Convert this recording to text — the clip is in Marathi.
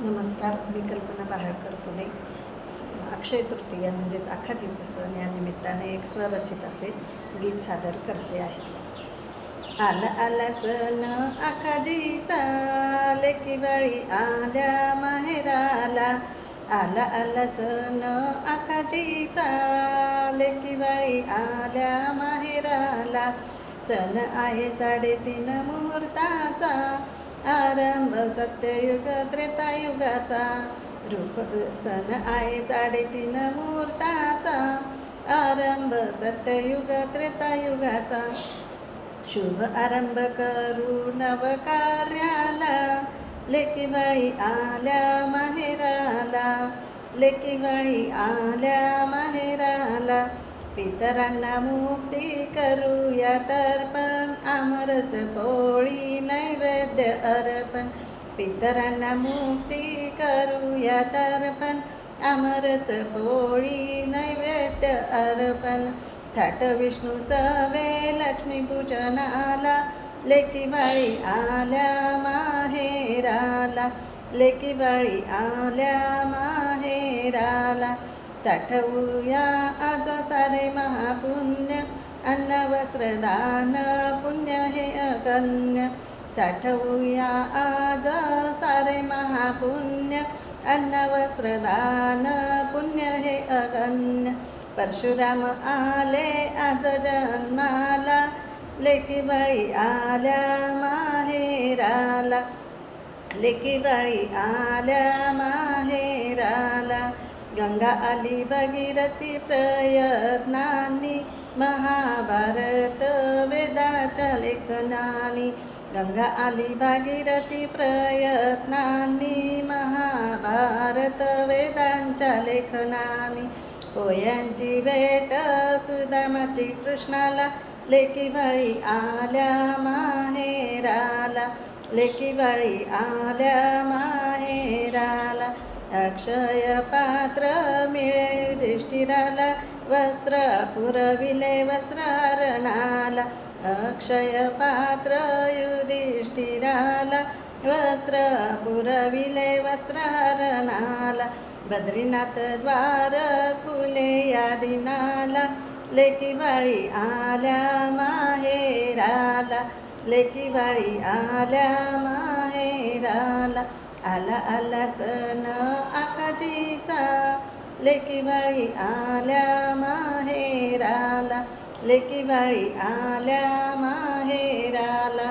नमस्कार मी कल्पना बाहळकर पुणे. अक्षय तृतीया म्हणजेच आखाजीचा सण या निमित्ताने एक स्वरचित असे गीत सादर करते आहे. आला आला सण आखाजीचा लेकी बाळी आल्या माहेराला. आला आला सण आखाजीचा लेकी बाळी आल्या माहेराला. सण आहे साडेतीन मुहूर्ताचा आरंभ सत्ययुग त्रेतायुगाचा. रूप सण आहे साडेतीन मुहूर्ताचा. आरंभ सत्ययुग त्रेतायुगाचा. शुभ आरंभ करू नवकार्याला. लेकीबाळी आल्या माहेराला. लेकीबाळी आल्या माहेराला. पितरांना मुक्ती करूया तर्पण. आमरस पोळी नैवेद्य अर्पण. पितरांना मुक्ती करूया तर्पण. आमरस पोळी नैवेद्य अर्पण. थाट विष्णू सवे लक्ष्मी पूजनाला. लेकी बाळी आल्या माहेराला. लेकी बाळी आल्या माहेराला. साठवूया आज सारे महापुण्य. अन्न वस्त्रदान पुण्य हे अगण्य. साठवूया आज सारे महापुण्य. अन्न वस्त्रदान पुण्य हे अगण्य. परशुराम आले आज जन्माला. लेकी बळी आल्या माहेराला. लेकी बळी आल्या माहेराला. गंगा आली भगीरथी प्रयत्नांनी. महाभारत वेदाच्या लेखनानी गंगा आली भागीरथी प्रयत्नांनी महाभारत वेदांच्या लेखनानी. पोयांची भेट सुदामाची कृष्णाला लेकी बाळी आल्या माहेराला. लेकी बाळी आल्या माहेराला अक्षय पात्र मिळे युधिष्ठिराला वस्त्र पुरविले वस्त्रहरणाला अक्षय पात्र युधिष्ठिराला वस्त्र पुरविले वस्त्रहरणाला बद्रीनाथ द्वार कुले या दिनाला लेकी बाळी आल्या माहेराला लेकी बाळी आल्या माहेराला आला आला सण आकाजीचा लेकी बाळी आल्या माहेराला लेकी बाळी आल्या माहेराला.